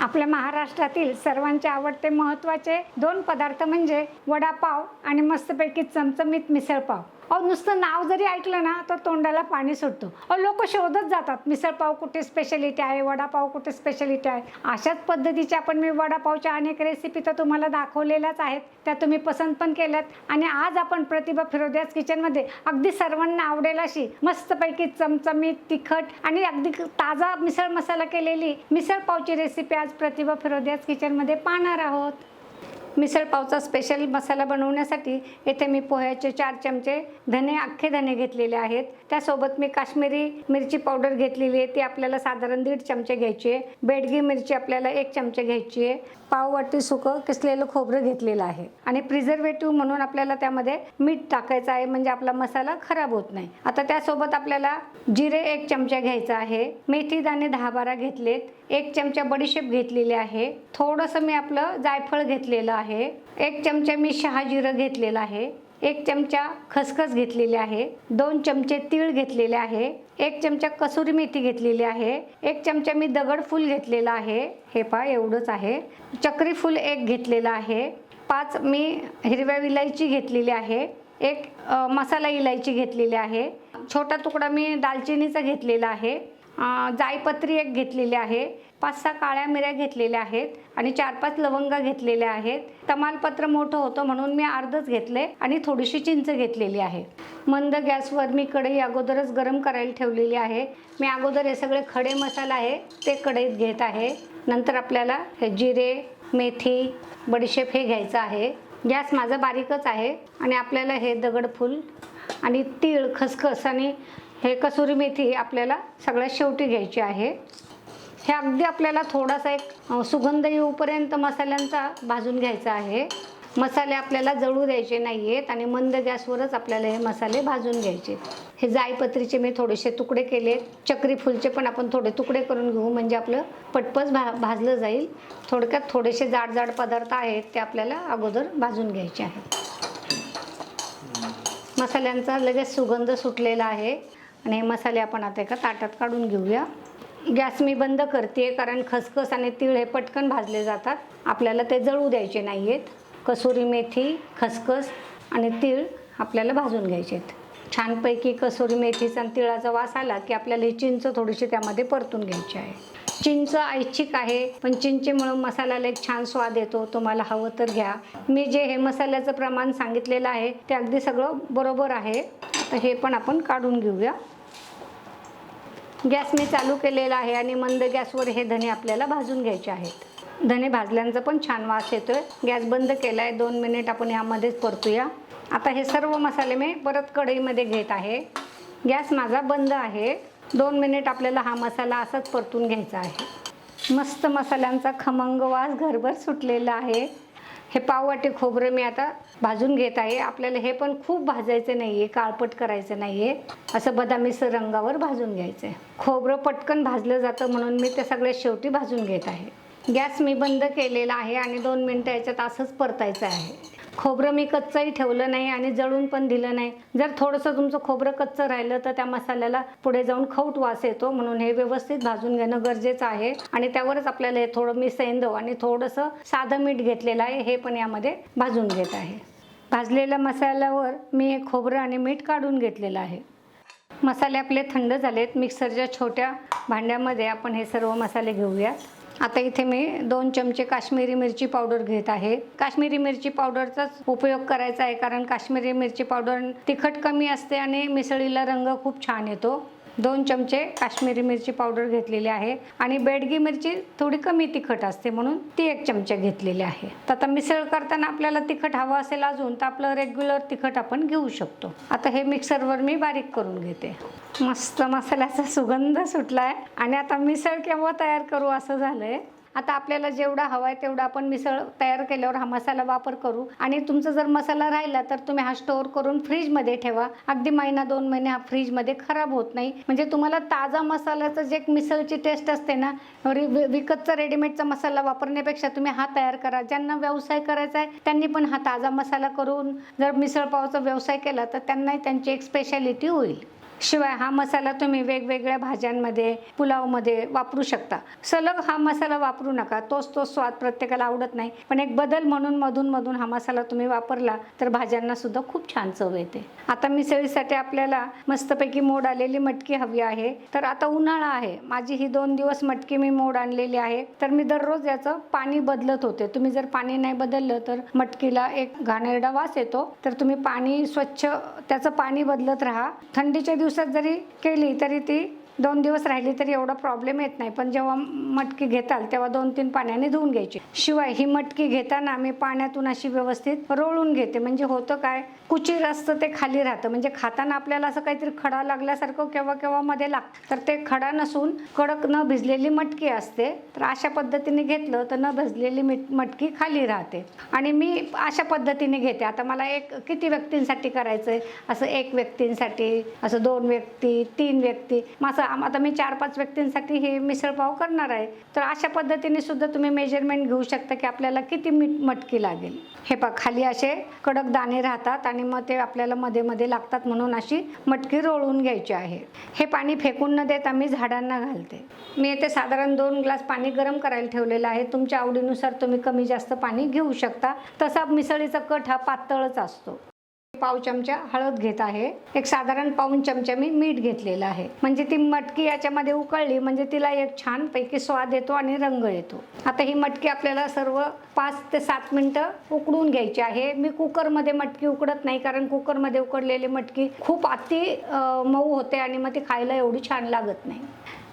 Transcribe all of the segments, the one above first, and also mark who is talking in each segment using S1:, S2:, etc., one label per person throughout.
S1: आपल्या महाराष्ट्रातील सर्वांचे आवडते महत्त्वाचे दोन पदार्थ म्हणजे वडापाव आणि मस्तपैकी चमचमीत मिसळपाव. अहो नुसतं नाव जरी ऐकलं ना तर तोंडाला पाणी सुटतं. अहो लोक शोधत जातात मिसळपाव कुठे स्पेशालिटी आहे वडापाव कुठे स्पेशालिटी आहे? अशाच पद्धतीच्या पण मी वडापावच्या अनेक रेसिपी तर तुम्हाला दाखवलेल्याच आहेत. त्या तुम्ही पसंत पण केल्यात. आणि आज आपण प्रतिभा फिरोद्यास किचनमध्ये अगदी सर्वांना आवडेल अशी मस्तपैकी चमचमीत तिखट आणि अगदी ताजा मिसळ मसाला केलेली मिसळ पावची रेसिपी आज प्रतिभा फिरोद्यास किचनमध्ये पाहणार आहोत. मिसळ पावचा स्पेशल मसाला बनवण्यासाठी येथे मी पोह्याचे चार चमचे धने अख्खे धने घेतलेले आहेत. त्यासोबत मी काश्मीरी मिरची पावडर घेतलेली आहे. ती आपल्याला साधारण दीड चमचे घ्यायची आहे. बेडगी मिरची आपल्याला एक चमचे घ्यायची आहे. पाव वाटी सुकं किसलेलं खोबरं घेतलेलं आहे. आणि प्रिझर्वेटिव्ह म्हणून आपल्याला त्यामध्ये मीठ टाकायचं आहे. म्हणजे आपला मसाला खराब होत नाही. आता त्यासोबत आपल्याला जिरे एक चमचा घ्यायचा आहे. मेथी दाणे दहा बारा घेतलेत. एक चमचा बडीशेप घेतलेली आहे. थोडंसं मी आपलं जायफळ घेतलेलं आहे. एक चमचा मी शहाजिरं घेतलेलं आहे. एक चमचा खसखस घेतलेली आहे. दोन चमचे तीळ घेतलेले आहे. एक चमचा कसुरी मेथी घेतलेली आहे. एक चमचा मी दगड फूल घेतलेलं आहे. हे पहा एवढंच आहे. चक्री फूल एक घेतलेलं आहे. पाच मी हिरव्या इलायची घेतलेली आहे. एक मसाला इलायची घेतलेली आहे. छोटा तुकडा मी दालचिनीचा घेतलेला आहे. जायपत्री एक घेतलेली आहे. पाच सहा काळ्या मिऱ्या घेतलेल्या आहेत आणि चार पाच लवंगा घेतलेल्या आहेत. तमालपत्र मोठं होतं म्हणून मी अर्धच घेतले आणि थोडीशी चिंच घेतलेली आहे. मंद गॅसवर मी कढई अगोदरच गरम करायला ठेवलेली आहे. मी अगोदर हे सगळे खडे मसाला आहे ते कढईत घेत आहे. नंतर आपल्याला हे जिरे मेथी बडीशेप हे घ्यायचं आहे. गॅस माझा बारीकच आहे आणि आपल्याला हे दगडफूल आणि तीळ खसखस आणि हे कसुरी मेथी आपल्याला सगळ्यात शेवटी घ्यायची आहे. हे अगदी आपल्याला थोडासा एक सुगंध येऊपर्यंत मसाल्यांचा भाजून घ्यायचा आहे. मसाले आपल्याला जळू द्यायचे नाही आहेत आणि मंद गॅसवरच आपल्याला हे मसाले भाजून घ्यायचे. हे जायपत्रीचे मी थोडेसे तुकडे केले. चक्री फुलचे पण आपण थोडे तुकडे करून घेऊ म्हणजे आपलं पटपस भा भाजलं जाईल. थोडक्यात थोडेसे जाड जाड पदार्थ आहेत ते आपल्याला अगोदर भाजून घ्यायचे आहेत. मसाल्यांचा लगेच सुगंध सुटलेला आहे. आणि हे मसाले आपण आता एका ताटात काढून घेऊया. गॅस मी बंद करते कारण खसखस आणि तीळ हे पटकन भाजले जातात. आपल्याला ते जळू द्यायचे नाही आहेत कसुरी मेथी खसखस आणि तीळ आपल्याला भाजून घ्यायचे आहेत छानपैकी कसुरी मेथीचा आणि तिळाचा वास आला की आपल्याला ही चिंच थोडीशी त्यामध्ये परतून घ्यायची आहे. चिंच ऐच्छिक आहे पण चिंचेमुळं मसाल्याला एक छान स्वाद येतो. तुम्हाला हवं तर घ्या. मी जे हे मसाल्याचं प्रमाण सांगितलेलं आहे ते अगदी सगळं बरोबर आहे. तर हे पण आपण काढून घेऊया. गॅस मी चालू केलेला आहे आणि मंद गॅसवर हे धने आपल्याला भाजून घ्यायचे आहेत. धने भाजल्यांचा पण छान वास येतोय. गॅस बंद केला आहे दोन मिनिट आपण यामध्येच परतूया. आता हे सर्व मसाले मी परत कढईमध्ये घेत आहे. गॅस माझा बंद आहे. दोन मिनिट आपल्याला हा मसाला असाच परतून घ्यायचा आहे. मस्त मसाल्यांचा खमंग वास घरभर सुटलेला आहे. हे पाववाटे खोबरं मी आता भाजून घेत आहे. आपल्याला हे पण खूप भाजायचं नाही आहे काळपट करायचं नाही आहे असं बदामीसर रंगावर भाजून घ्यायचं आहे खोबरं पटकन भाजलं जातं म्हणून मी ते सगळ्या शेवटी भाजून घेत आहे. गॅस मी बंद केलेला आहे आणि दोन मिनटं याच्यात असंच परतायचं आहे. खोबरं मी कच्चंही ठेवलं नाही आणि जळून पण दिलं नाही. जर थोडंसं तुमचं खोबरं कच्चं राहिलं तर त्या मसाल्याला पुढे जाऊन खवट वास येतो. म्हणून हे व्यवस्थित भाजून घेणं गरजेचं आहे. आणि त्यावरच आपल्याला हे थोडं मी सेंदव आणि थोडंसं साधं मीठ घेतलेलं आहे. हे पण यामध्ये भाजून घेत आहे. भाजलेल्या मसाल्यावर मी हे खोबरं आणि मीठ काढून घेतलेलं आहे. मसाले आपले थंड झालेत. मिक्सरच्या छोट्या भांड्यामध्ये आपण हे सर्व मसाले घेऊयात. आता इथे मी दोन चमचे काश्मीरी मिरची पावडर घेत आहे. काश्मीरी मिरची पावडरचाच उपयोग करायचा आहे कारण काश्मीरी मिरची पावडर तिखट कमी असते आणि मिसळीला रंग खूप छान येतो. दोन चमचे काश्मीरी मिरची पावडर घेतलेली आहे आणि बेडगी मिरची थोडी कमी तिखट असते म्हणून ती एक चमचे घेतलेली आहे. तर आता मिसळ करताना आपल्याला तिखट हवं असेल अजून तर आपलं रेग्युलर तिखट आपण घेऊ शकतो. आता हे मिक्सरवर मी बारीक करून घेते. मस्त मसाल्याचा सुगंध सुटला आहे आणि आता मिसळ केव्हा तयार करू असं झालं आहे आता आपल्याला जेवढा हवा आहे तेवढा आपण मिसळ तयार केल्यावर हा मसाला वापर करू. आणि तुमचा जर मसाला राहिला तर तुम्ही हा स्टोअर करून फ्रीजमध्ये ठेवा. अगदी महिना दोन महिने हा फ्रीजमध्ये खराब होत नाही. म्हणजे तुम्हाला ताजा मसाल्याचं जे एक मिसळची टेस्ट असते ना रि- विकतचा रेडीमेडचा मसाला वापरण्यापेक्षा तुम्ही हा तयार करा. ज्यांना व्यवसाय करायचा आहे त्यांनी पण हा ताजा मसाला करून जर मिसळपावचा व्यवसाय केला तर त्यांनाही त्यांची एक स्पेशालिटी होईल. शिवाय हा मसाला तुम्ही वेगवेगळ्या भाज्यांमध्ये पुलावमध्ये वापरू शकता. सलग हा मसाला वापरू नका. तोच तोच स्वाद प्रत्येकाला आवडत नाही. पण एक बदल म्हणून मधून मधून हा मसाला तुम्ही वापरला तर भाज्यांना सुद्धा खूप छान चव येते. आता मिसळीसाठी आपल्याला मस्तपैकी मोड आलेली मटकी हवी आहे. तर आता उन्हाळा आहे. माझी ही दोन दिवस मटकी मी मोड आणलेली आहे. तर मी दररोज याचं पाणी बदलत होते. तुम्ही जर पाणी नाही बदललं तर मटकीला एक घाणेरडा वास येतो. तर तुम्ही पाणी स्वच्छ त्याचं पाणी बदलत राहा. थंडीच्या दिवस दिवसात जरी केली तरी ती दोन दिवस राहिली तरी एवढा प्रॉब्लेम येत नाही. पण जेव्हा मटकी घेताल तेव्हा दोन तीन पाण्याने धुवून घ्यायची. शिवाय ही मटकी घेताना मी पाण्यातून अशी व्यवस्थित रोळून घेते. म्हणजे होतं काय? कुचीर असतं ते खाली राहतं. म्हणजे खाताना आपल्याला असं काहीतरी खडा लागल्यासारखं केव्हा केव्हा मध्ये लागतं तर ते खडा नसून कडक न भिजलेली मटकी असते. तर अशा पद्धतीने घेतलं तर न भिजलेली मीठ मटकी खाली राहते. आणि मी अशा पद्धतीने घेते. आता मला एक किती व्यक्तींसाठी करायचं आहे असं एक व्यक्तींसाठी असं दोन व्यक्ती तीन व्यक्ती. मग असं आता मी चार पाच व्यक्तींसाठी हे मिसळपाव करणार आहे. तर अशा पद्धतीने सुद्धा तुम्ही मेजरमेंट घेऊ शकता की आपल्याला किती मीठ मटकी लागेल. हे पा खाली असे कडक दाणे राहतात आणि आणि मग ते आपल्याला मध्ये मध्ये लागतात म्हणून अशी मटकी रोळून घ्यायची आहे. हे पाणी फेकून न देता मी झाडांना घालते. मी येथे साधारण दोन ग्लास पाणी गरम करायला ठेवलेलं आहे. तुमच्या आवडीनुसार तुम्ही कमी जास्त पाणी घेऊ शकता. तसा मिसळीचा कट हा पातळच असतो. पाव चमचा हळद घेत आहे. एक साधारण पाऊन चमचा मी मीठ घेतलेलं आहे. म्हणजे ती मटकी याच्यामध्ये उकळली म्हणजे तिला एक छान पैकी स्वाद येतो आणि रंग येतो. आता ही मटकी आपल्याला सर्व पाच ते सात मिनटं उकडून घ्यायची आहे. मी कुकरमध्ये मटकी उकडत नाही कारण कुकरमध्ये उकडलेली मटकी खूप अति मऊ होते आणि मग ती खायला एवढी छान लागत नाही.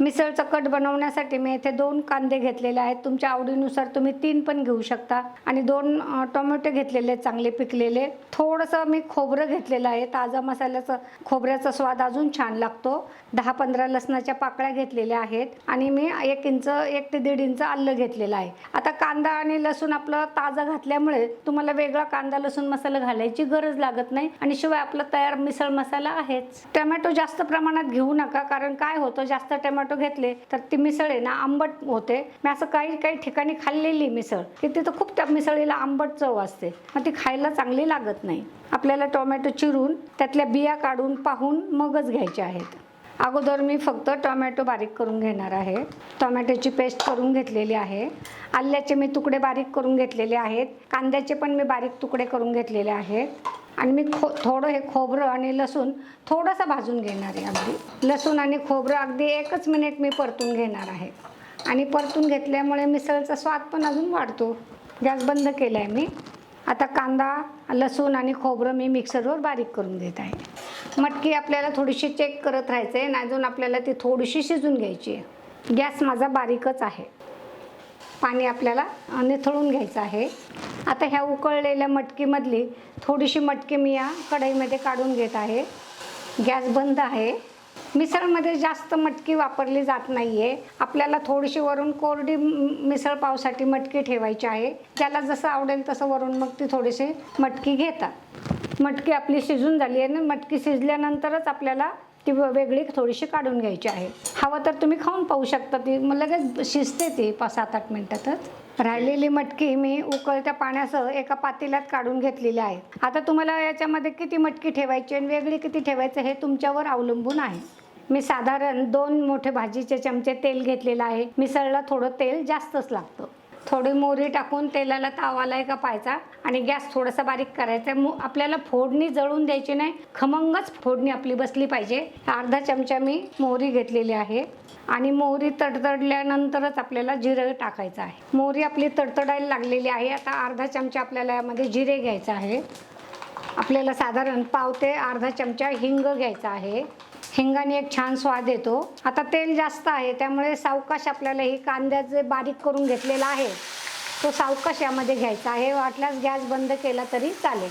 S1: मिसळचं कट बनवण्यासाठी मी इथे दोन कांदे घेतलेले आहेत. तुमच्या आवडीनुसार तुम्ही तीन पण घेऊ शकता. आणि दोन टोमॅटो घेतलेले आहेत चांगले पिकलेले. थोडंसं मी खोबरं घेतलेलं आहे. ताजा मसाल्याचं खोबऱ्याचा स्वाद अजून छान लागतो. दहा पंधरा लसणाच्या पाकळ्या घेतलेल्या आहेत. आणि मी एक इंच एक ते दीड इंच आलं घेतलेलं आहे. आता कांदा आणि लसूण आपलं ताजा घातल्यामुळे तुम्हाला वेगळा कांदा लसूण मसाला घालायची गरज लागत नाही. आणि शिवाय आपला तयार मिसळ मसाला आहेच. टोमॅटो जास्त प्रमाणात घेऊ नका कारण काय होतं? जास्त टोमॅटो घेतले तर ती मिसळ आहे ना आंबट होते. मी असं काही काही ठिकाणी खाल्लेली मिसळ की तिथं खूप त्या मिसळीला आंबट चव असते. मग ती खायला चांगली लागत नाही. आपल्याला टोमॅटो चिरून त्यातल्या बिया काढून पाहून मगच घ्यायचे आहेत. अगोदर मी फक्त टोमॅटो बारीक करून घेणार आहे. टोमॅटोची पेस्ट करून घेतलेली आहे. आल्याचे मी तुकडे बारीक करून घेतलेले आहेत. कांद्याचे पण मी बारीक तुकडे करून घेतलेले आहेत. आणि मी खो थोडं हे खोबरं आणि लसूण थोडंसं भाजून घेणार आहे अगदी. लसूण आणि खोबरं अगदी एकच मिनिट मी परतून घेणार आहे. आणि परतून घेतल्यामुळे मिसळचा स्वाद पण अजून वाढतो. गॅस बंद केला आहे मी. आता कांदा लसूण आणि खोबरं मी मिक्सरवर बारीक करून घेत आहे. मटकी आपल्याला थोडीशी चेक करत राहायचं आहे अजून आपल्याला ती थोडीशी शिजून घ्यायची आहे. गॅस माझा बारीकच आहे. पाणी आपल्याला निथळून घ्यायचं आहे. आता ह्या उकळलेल्या मटकीमधली थोडीशी मटकी मी या कढईमध्ये काढून घेत आहे. गॅस बंद आहे. मिसळमध्ये जास्त मटकी वापरली जात नाही आहे आपल्याला थोडीशी वरून कोरडी मिसळ पावसाठी मटकी ठेवायची आहे. ज्याला जसं आवडेल तसं वरून मग ती थोडीशी मटकी घेतात. मटकी आपली शिजून झाली आहे ना मटकी शिजल्यानंतरच आपल्याला ती व- वेगळी थोडीशी काढून घ्यायची आहे. हवं तर तुम्ही खाऊन पाहू शकता ती. मग लगेच शिजते ती पाच सात आठ मिनटातच. राहिलेली मटकी मी उकळत्या पाण्यासह एका पातेल्यात काढून घेतलेली आहे. आता तुम्हाला याच्यामध्ये किती मटकी ठेवायची आणि वेगळी किती ठेवायचं हे तुमच्यावर अवलंबून आहे. मी साधारण दोन मोठे भाजीचे चमचे तेल घेतलेलं आहे. मिसळला थोडं तेल जास्तच लागतं. थोडी मोहरी टाकून तेलाला तावाला का पाहायचा. आणि गॅस थोडासा बारीक करायचा. मो आपल्याला फोडणी जळून द्यायची नाही. खमंगच फोडणी आपली बसली पाहिजे. अर्धा चमचा मी मोहरी घेतलेली आहे. आणि मोहरी तडतडल्यानंतरच आपल्याला जिरं टाकायचं आहे. मोहरी आपली तडतडायला लागलेली आहे. आता अर्धा चमचा आपल्याला यामध्ये जिरे घ्यायचं आहे. आपल्याला साधारण पाव ते अर्धा चमचा हिंग घ्यायचा आहे. हिंगाने एक छान स्वाद येतो. आता तेल जास्त आहे त्यामुळे सावकाश आपल्याला ही कांद्याचे बारीक करून घेतलेला आहे तो सावकाश यामध्ये घ्यायचा आहे. वाटल्यास गॅस बंद केला तरी चालेल.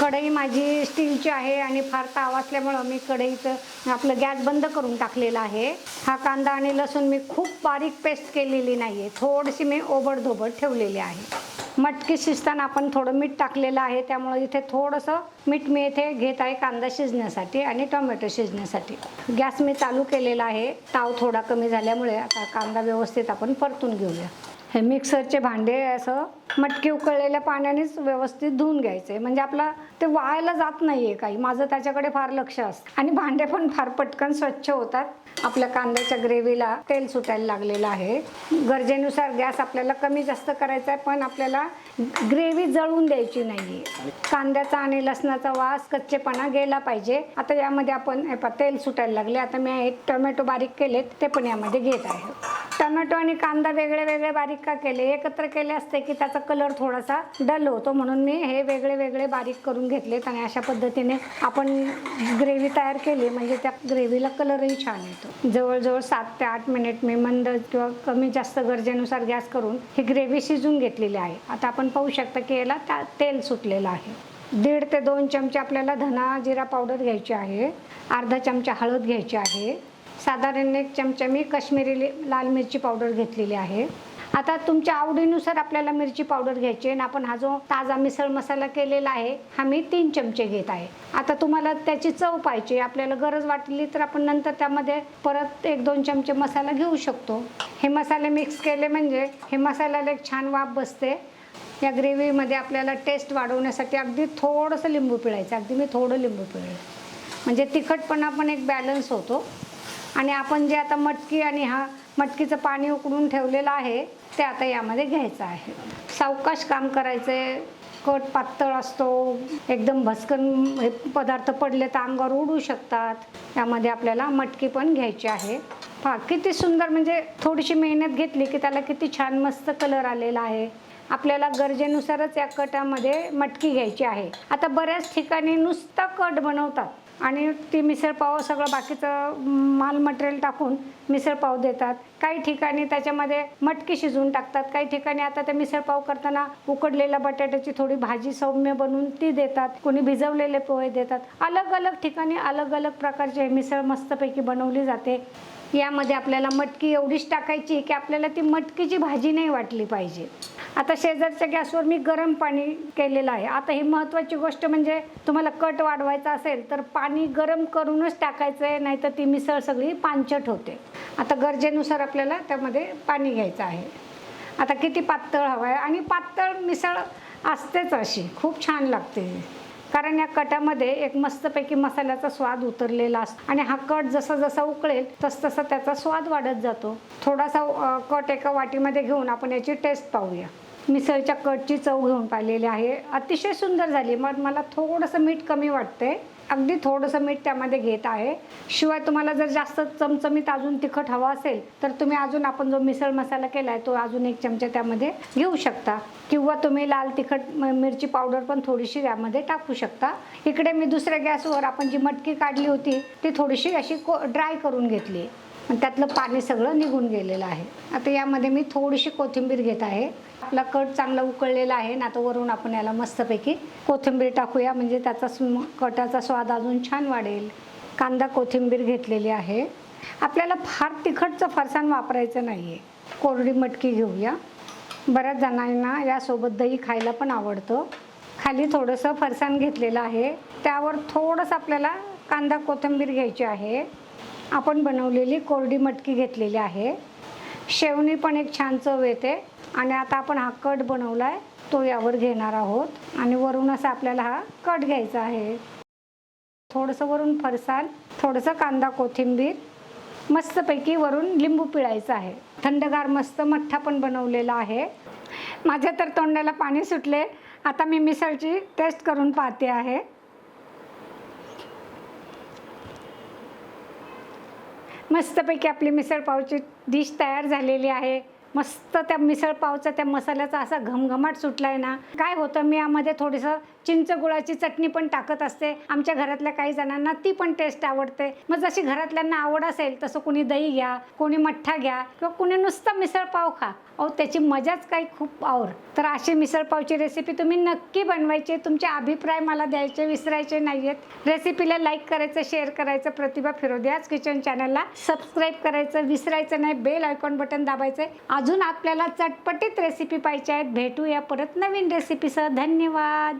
S1: कढई माझी स्टीलची आहे आणि फार ताव असल्यामुळं मी कढईचं आपलं गॅस बंद करून टाकलेला आहे. हा कांदा आणि लसूण मी खूप बारीक पेस्ट केलेली नाही आहे थोडीशी मी ओबडधोबड ठेवलेली आहे. मटकी शिजताना आपण थोडं मीठ टाकलेलं आहे. त्यामुळे इथे थोडंसं मीठ मी इथे घेत आहे कांदा शिजण्यासाठी आणि टोमॅटो शिजण्यासाठी. गॅस मी चालू केलेला आहे. ताव थोडा कमी झाल्यामुळे आता कांदा व्यवस्थित आपण परतून घेऊया. हे मिक्सरचे भांडे असं मटकी उकळलेल्या पाण्यानेच व्यवस्थित धुवून घ्यायचे. म्हणजे आपला ते वाळायला जात नाहीये काही. माझं त्याच्याकडे फार लक्ष असतं. आणि भांडे पण फार पटकन स्वच्छ होतात. आपल्या कांद्याच्या ग्रेव्हीला तेल सुटायला लागलेलं आहे. गरजेनुसार गॅस आपल्याला कमी जास्त करायचा आहे पण आपल्याला ग्रेव्ही जळून द्यायची नाही कांद्याचा आणि लसणाचा वास कच्चेपणा गेला पाहिजे. आता यामध्ये आपण तेल सुटायला लागले. आता मी एक टोमॅटो बारीक केलेत ते पण यामध्ये घेत आहे. टोमॅटो आणि कांदा वेगळे वेगळे बारीक का केले? एकत्र केले असते की त्याचा कलर थोडासा डल होतो. म्हणून मी हे वेगळे वेगळे बारीक करून घेतलेत आणि अशा पद्धतीने आपण ग्रेव्ही तयार केली. म्हणजे त्या ग्रेव्हीला कलरही छान येतो. जवळजवळ सात ते आठ मिनिट मी मंद किंवा कमी जास्त गरजेनुसार गॅस करून ही ग्रेव्ही शिजून घेतलेली आहे. आता आपण पाहू शकता की याला त्या- तेल सुटलेलं आहे. दीड ते दोन चमचे आपल्याला धना जिरा पावडर घ्यायची आहे. अर्धा चमचा हळद घ्यायची आहे. साधारण एक चमचा मी काश्मीरी लाल मिरची पावडर घेतलेली आहे. आता तुमच्या आवडीनुसार आपल्याला मिरची पावडर घ्यायची आहे आणि आपण हा जो ताजा मिसळ मसाला केलेला आहे हा मी तीन चमचे घेत आहे. आता तुम्हाला त्याची चव पाहिजे आपल्याला गरज वाटली तर आपण नंतर त्यामध्ये परत एक दोन चमचे मसाला घेऊ शकतो. हे मसाले मिक्स केले म्हणजे हे मसाल्याला एक छान वाफ बसते. या ग्रेव्हीमध्ये आपल्याला टेस्ट वाढवण्यासाठी अगदी थोडंसं लिंबू पिळायचं अगदी मी थोडं लिंबू पिळलं. म्हणजे तिखटपणा पण एक बॅलन्स होतो. आणि आपण जे आता मटकी आणि हा मटकीचं पाणी उकडून ठेवलेलं आहे ते आता यामध्ये घ्यायचं आहे. सावकाश काम करायचं आहे कट पातळ असतो एकदम भस्कन हे पदार्थ पडले तर अंगावर उडू शकतात. यामध्ये आपल्याला मटकी पण घ्यायची आहे. पहा किती सुंदर म्हणजे थोडीशी मेहनत घेतली की त्याला किती छान मस्त कलर आलेला आहे. आपल्याला गरजेनुसारच या कटामध्ये मटकी घ्यायची आहे. आता बऱ्याच ठिकाणी नुसता कट बनवतात. आणि ती मिसळपाव सगळं बाकीचं माल मटेरियल टाकून मिसळपाव देतात. काही ठिकाणी त्याच्यामध्ये मटकी शिजवून टाकतात काही ठिकाणी आता ते मिसळपाव करताना उकडलेल्या बटाट्याची थोडी भाजी सौम्य बनवून ती देतात कोणी भिजवलेले पोहे देतात. अलग अलग ठिकाणी अलग अलग प्रकारचे मिसळ मस्तपैकी बनवली जाते. यामध्ये आपल्याला मटकी एवढीच टाकायची की आपल्याला ती मटकीची भाजी नाही वाटली पाहिजे. आता शेजारच्या गॅसवर मी गरम पाणी केलेलं आहे. आता ही महत्त्वाची गोष्ट म्हणजे तुम्हाला कट वाढवायचा असेल तर पाणी गरम करूनच टाकायचं आहे नाहीतर ती मिसळ सगळी पानचट होते. आता गरजेनुसार आपल्याला त्यामध्ये पाणी घ्यायचं आहे. आता किती पातळ हवं आहे? आणि पातळ मिसळ असतेच अशी. खूप छान लागते कारण या कटामध्ये एक मस्तपैकी मसाल्याचा स्वाद उतरलेला असतो. आणि हा कट जसा जसा उकळेल तस तसा त्याचा स्वाद वाढत जातो. थोडासा कट एका वाटीमध्ये घेऊन आपण याची टेस्ट पाहूया. मिसळच्या कटची चव घेऊन पाहिलेली आहे. अतिशय सुंदर झाली. मग मला थोडंसं मीठ कमी वाटतंय. अगदी थोडंसं मीठ त्यामध्ये घेत आहे. शिवाय तुम्हाला जर जास्त चमचमीत अजून तिखट हवं असेल तर तुम्ही अजून आपण जो मिसळ मसाला केला आहे तो अजून एक चमचा त्यामध्ये घेऊ शकता. किंवा तुम्ही लाल तिखट म- मिरची पावडर पण थोडीशी यामध्ये टाकू शकता. इकडे मी दुसऱ्या गॅसवर आपण जी मटकी काढली होती ती थोडीशी अशी को ड्राय करून घेतली. आणि त्यातलं पाणी सगळं निघून गेलेलं आहे. आता यामध्ये मी थोडीशी कोथिंबीर घेत आहे. आपला कट चांगला उकळलेला आहे. ना आता वरून आपण याला मस्तपैकी कोथिंबीर टाकूया. म्हणजे त्याचा स्म- कटाचा स्वाद अजून छान वाढेल. कांदा कोथिंबीर घेतलेली आहे. आपल्याला फार तिखटचं फरसाण वापरायचं नाही आहे कोरडी मटकी घेऊया. बऱ्याच जणांना यासोबत दही खायला पण आवडतं. खाली थोडंसं फरसाण घेतलेलं आहे. त्यावर थोडंसं आपल्याला कांदा कोथिंबीर घ्यायची आहे. आपण बनवलेली कोरडी मटकी घेतलेली आहे. शेवणी पण एक छान चव येते. आणि आता आपण हा कट बनवला आहे तो यावर घेणार आहोत. आणि वरून असं आपल्याला हा कट घ्यायचा आहे. थोडंसं वरून फरसाण थोडंसं कांदा कोथिंबीर मस्तपैकी वरून लिंबू पिळायचं आहे. थंडगार मस्त मठ्ठा पण बनवलेला आहे. माझ्या तर तोंडाला पाणी सुटले. आता मी मिसळची टेस्ट करून पाहते आहे. मस्तपैकी आपली मिसळपावची डिश तयार झालेली आहे. मस्त त्या मिसळपावचा त्या मसाल्याचा असा घमघमाट सुटला आहे ना. काय होतं मी यामध्ये थोडंसं चिंच गुळाची चटणी पण टाकत असते. आमच्या घरातल्या काही जणांना ती पण टेस्ट आवडते. मग जशी घरातल्यांना आवड असेल तसं कोणी दही घ्या कोणी मठ्ठा घ्या किंवा कोणी नुसतं मिसळपाव खा. अहो त्याची मजाच काही खूप आवर तर अशी मिसळपावची रेसिपी तुम्ही नक्की बनवायची. तुमचे अभिप्राय मला द्यायचे विसरायचे नाही आहेत रेसिपीला लाईक करायचं शेअर करायचं प्रतिभा फिरोदियाज किचन चॅनलला सबस्क्राईब करायचं विसरायचं नाही बेल आयकॉन बटन दाबायचं अजून आपल्याला चटपटीत रेसिपी पाहिजे आहेत. भेटूया परत नवीन रेसिपीसह धन्यवाद.